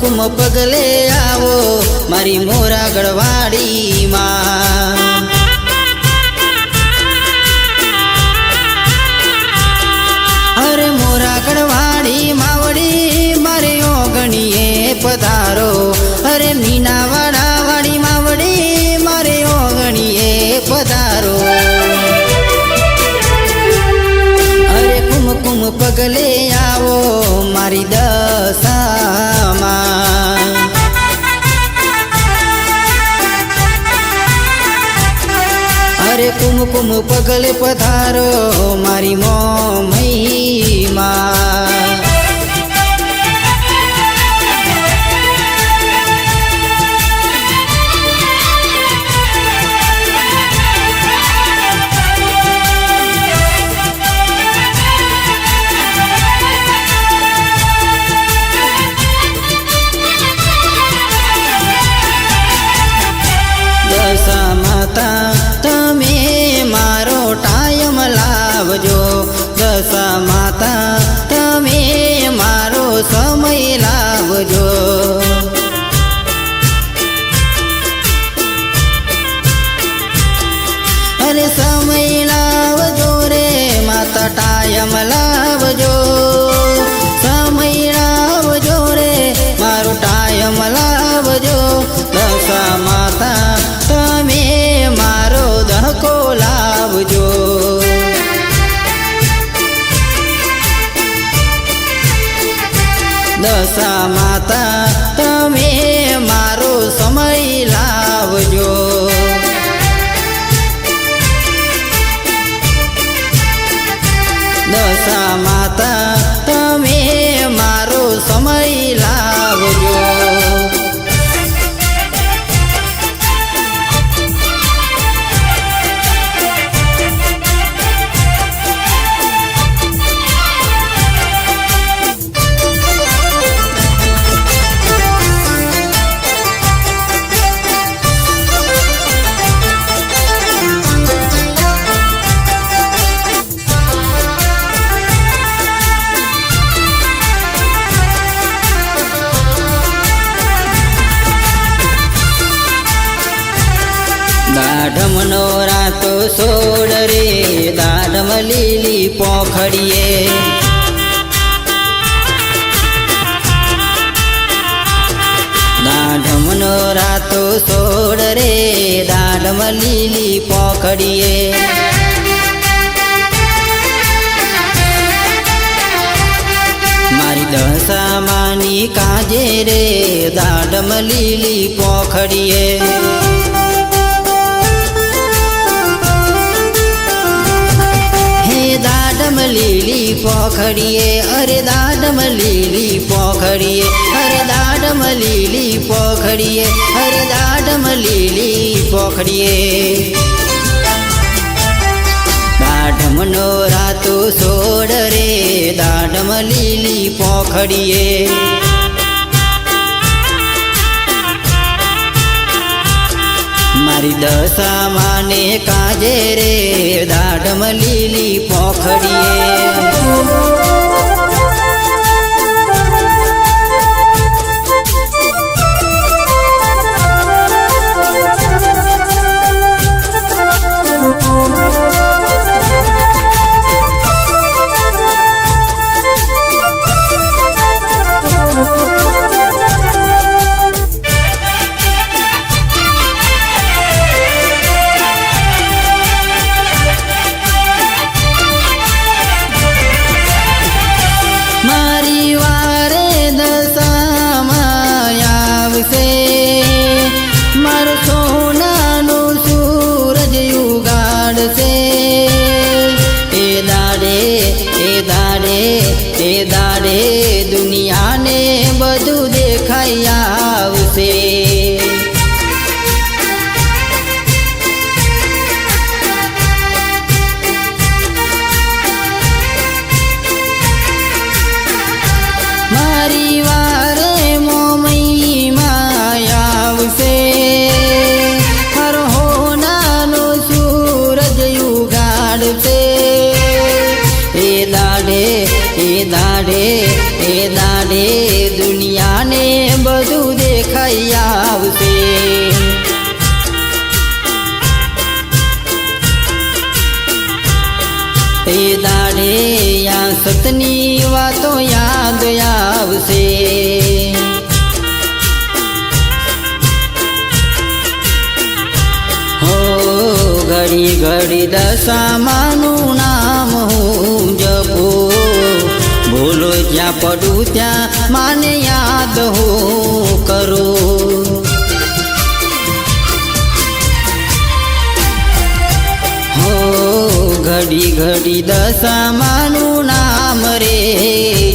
કુમકુમ પગલે આવો, મારી મોરા ગળવાડીમાં અરે મોરા ગળવાડી માવડી મારે ઓગણીએ પધારો. અરે મીનાવાડા વાડી માવડી મારે ઓગણીએ પધારો. અરે કુમકુમ પગલે આવો, મારી દશામાં કુમકુમ પગલે પધારો મારી મો દશા લીલી પોખડીએ હે દાડમ લીલી પોખડીએ અરે દાડમ લીલી પોખડીએ અરે દાડમ લીલી પોખડીએ અરે દાડમ લીલી પોખડીએ દાઢમનો રાતો સોડ રે દાઢમ લીલી પોખડીએ મારી દશા માને કાજે રે દાઢમ લીલી પોખડીએ. દશામાનું નામ હું જપો. ભૂલો જ્યાં પડું ત્યાં માને યાદ હું કરું. હો, ઘડી ઘડી દશામાનું નામ રે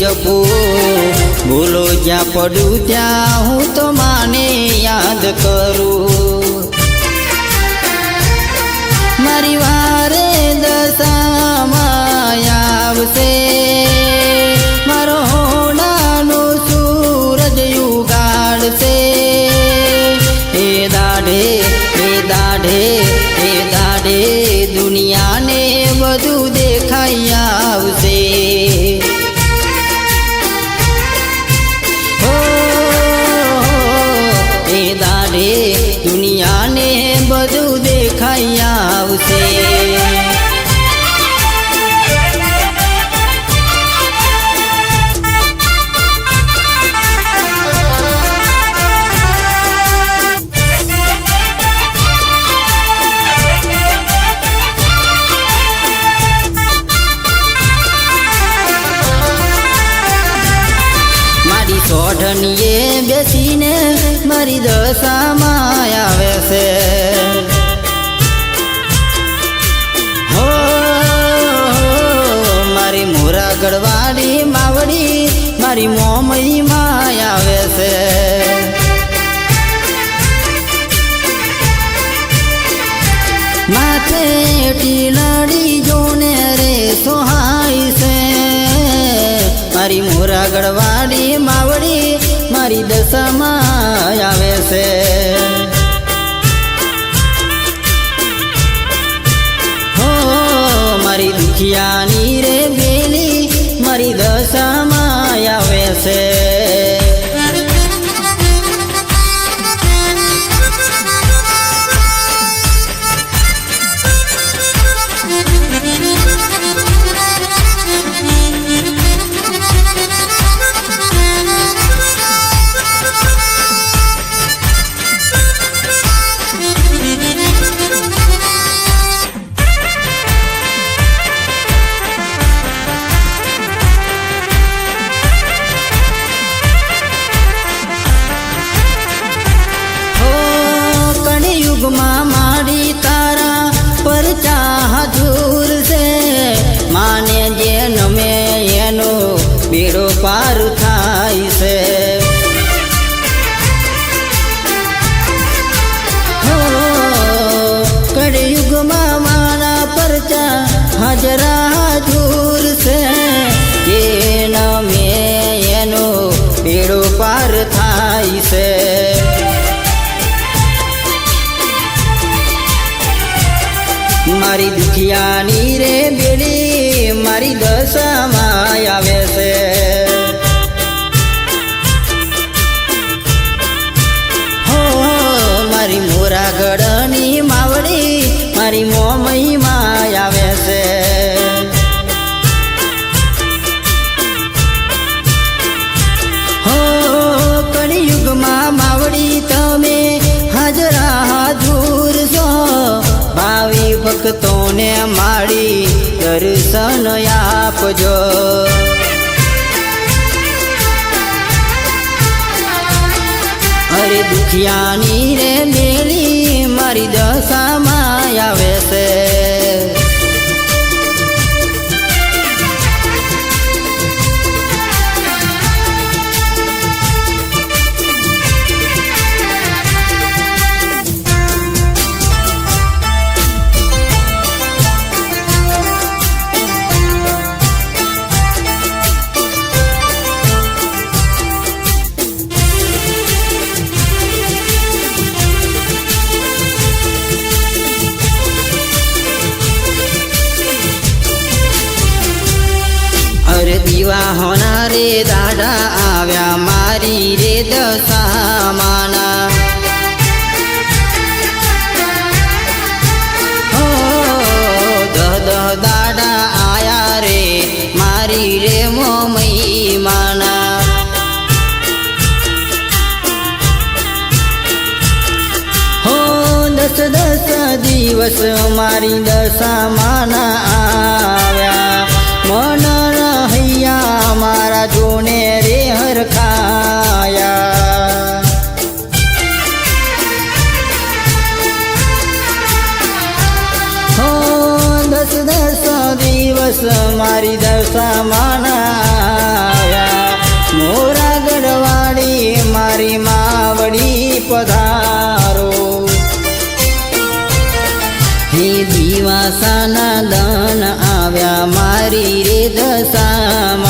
જપો. ભૂલો જ્યાં પડું ત્યાં હું તો માને યાદ કરું. મારી વારે do this. મોરા માવડી, મારી મોમઈ માં આવે છે. માથે ટીલડી જોને રે સોહાય છે. મારી મોરા ગળવાડી માવડી, મારી દશામાં આવે છે. હો, મારી દુખિયાની દશામાં દર્શન આપજો. અરે દુખિયાની રે મેલી મારી દશામાં આવે છે. રે દાડા આયા રે મારી રે મોમઈ માના હો દસ દસ દિવસ મારી દશામાના પધારો. હે દિવાસાના દન આવ્યા મારી રે દશામાના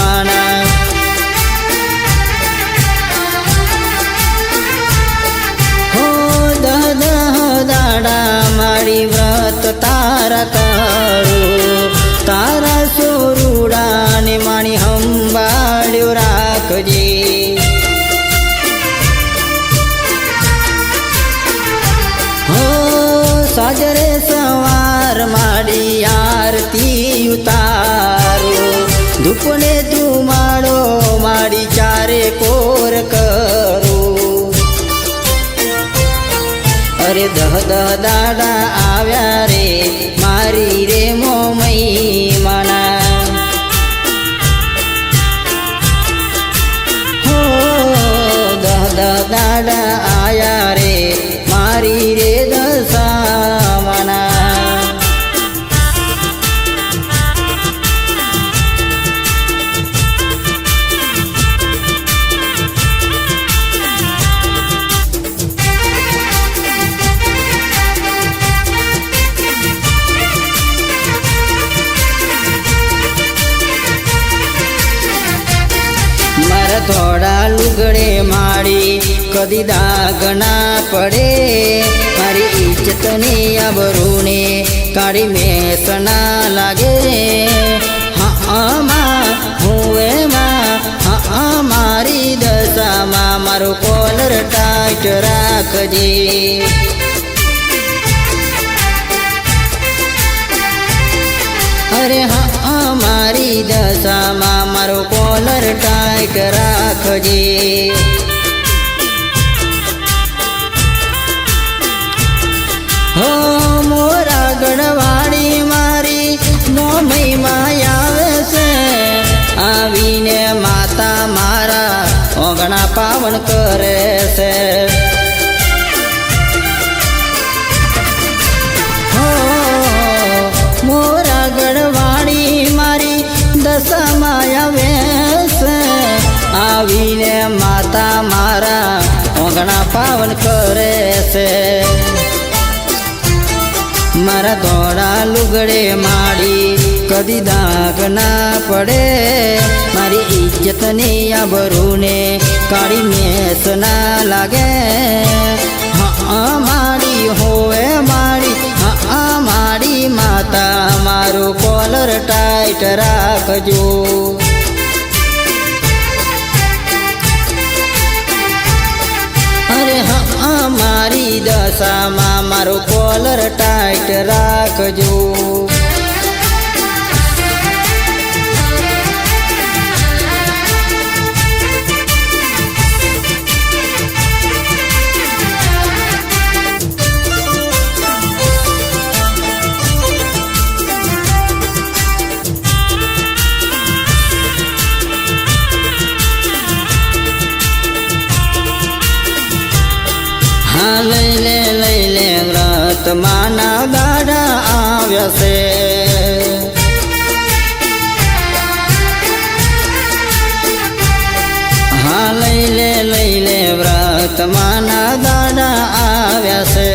અરે દહ દહ દાડા આવ્યા રે. મારી રે મોમઈ માના કદી દાગ પડે. મારી ઇજ્જતને આબરૂને કાળી મેસ ના લાગે. હા આમાં હું એમાં હા મારી દશામાં મારો કોલર ટાઈટ રાખજે. અરે, હા મારી દશામાં મારો કોલર ટાઈટ રાખજે. મોરા મારી મારી મહિમા આવે છે. આવીને માતા મારા ઓગણા પાવન કરે છે. મોરા ગઢવાળી મારી દશામાં આવે છે. આવીને માતા મારા ઓગણા પાવન કરે છે. મારા દોડા લુગડે માડી. કદી દાગ ના પડે. મારી ઇજ્જતની આબરૂને કાળી મેસ ના લાગે. હા માડી હોવે માડી હા માડી માતા, મારું કોલર ટાઈટ રાખજો. દશામાં મારો કોલર ટાઈટ રાખજો. છે હા, લઈ લે લઈ લે વ્રત. માના દાડા આવ્યા છે.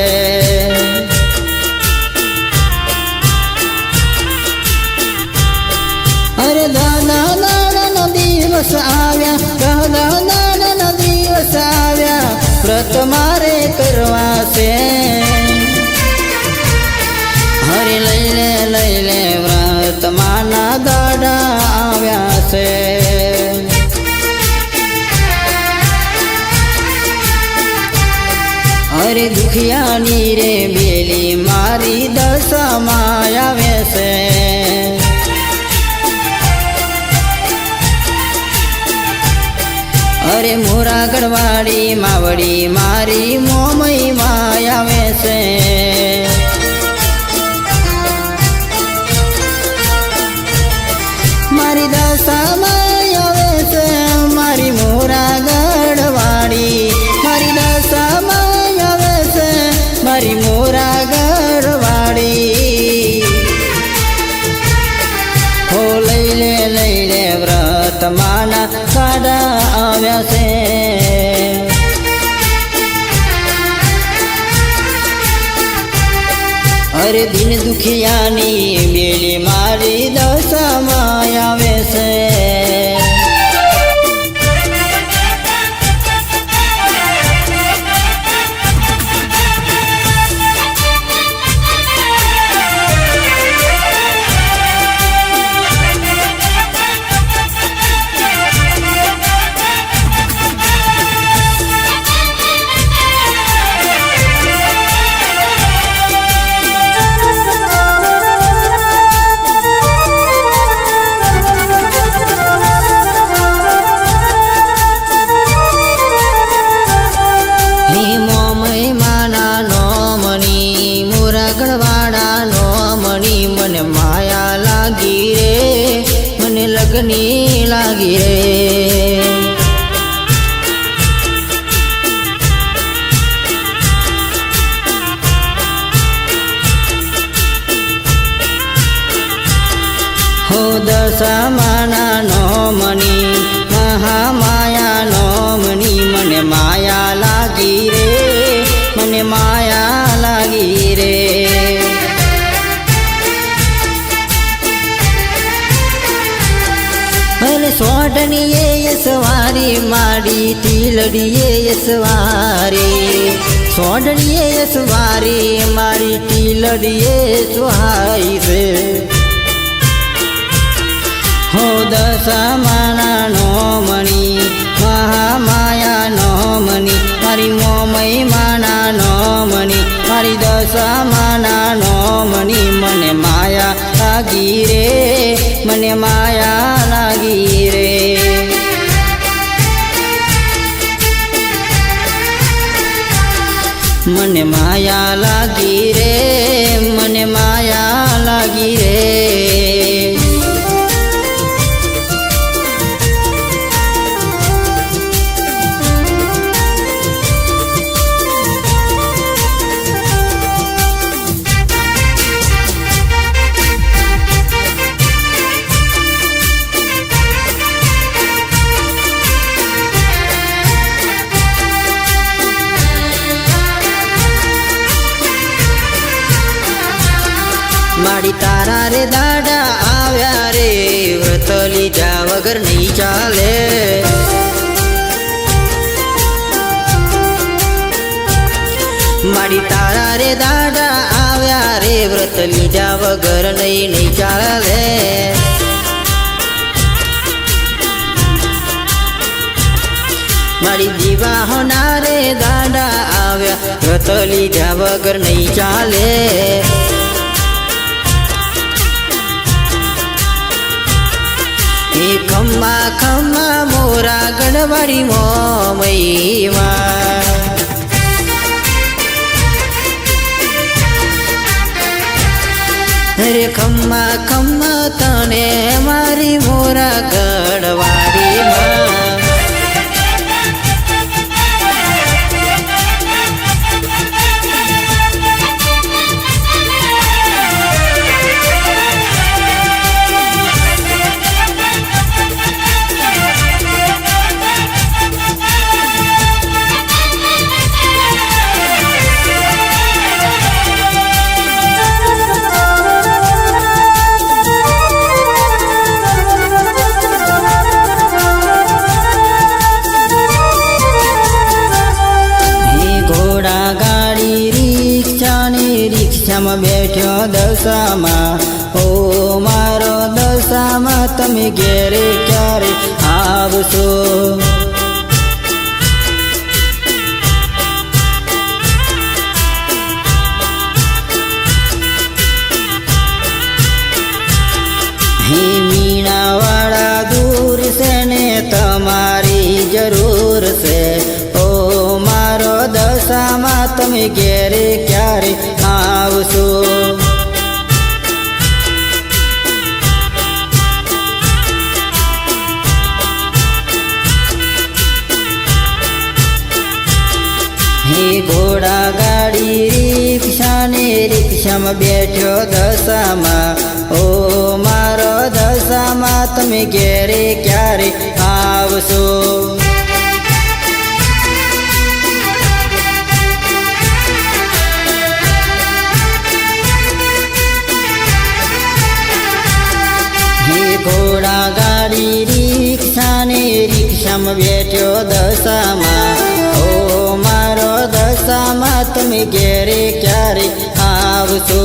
અરે દાદા, દાદાના દિવસ આવ્યા. દાદા, દાદાના દિવસ આવ્યા. વ્રત દુખિયાની નોમણી મહામાયા નોમણી મને માયા લાગી રે, મને માયા લાગી રે. સોઢની એ યસવારી માડી ટીલડીએ યસવારી સોડણીએ યસવારી મારી ટીલડીએ સુહાઈ રે. હો દશામાના નોમણી મહામાયા નોમણી મારી મોમય માના નોમણી મારી દશામાના નોમણી મને માયા લાગી રે મને માયા લાગી રે મને માયા લાગી રે માડી તારા રે દાડા આવ્યા રે, વ્રત લીધા વગર નહીં નહીં ચાલે. મારી દીવા હોનારે દાડા આવ્યા, વ્રત લીધા વગર નહીં ચાલે. એ ખમ્મા ખમ્મા મોરા ગણવાડી મો મોમઈમાં અરે ખમ્મા ખમ્મા તને મારી મોરા ગણવાડીમાં દશામાં, ઓ મારો દશામાં, તમે ઘેરે ક્યારે આવશો? ઘોડા ગાડી રિક્ષા ને રિક્ષામાં બેઠ્યો દશામાં, ઓ મારો દશામાં, તમે ઘેરે ક્યારે આવશો?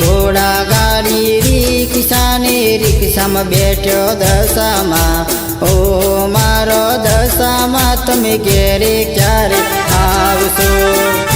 ઘોડા ગાડી રિક્ષા ને રિક્ષામાં બેઠ્યો દશામાં. ઓ મારો દશામાં તમે ઘેરે ક્યારે આવશો?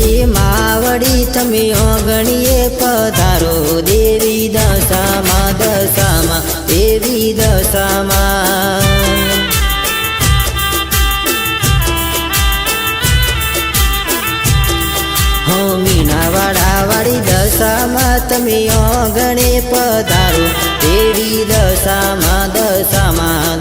ગઢથી માવડી, તમે ઓગણીએ પધારો. દેવી દશામાં દશામાં, દેવી દશામાં. હો મીનાવાડા વાળી દશામાં, તમે ઓગણે પધારો. દેવી દશામાં દશામાં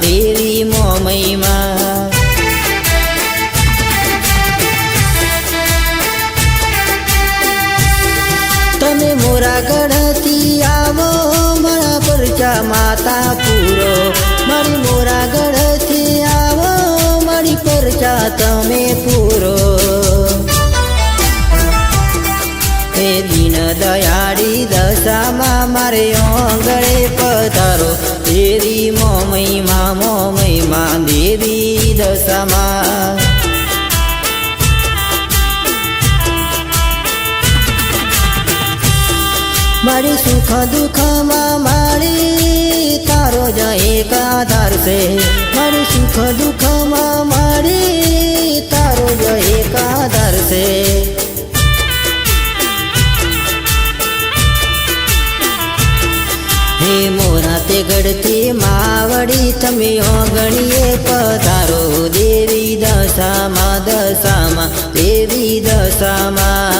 તમે પૂરો. હે દીન દયાળી દશામાં મારે ઓંગળે પધારો. દેવી મોમયમાં મોમયમાં દેવી દશામાં. મારી સુખ દુઃખમાં મારી તારો જ એક આધાર છે. મારી સુખ દુઃખમાં મારી આવજો તે ગઢથી માવડી તમે ઓગણીએ પધારો દેવી દશામાં દશામાં દેવી દશામાં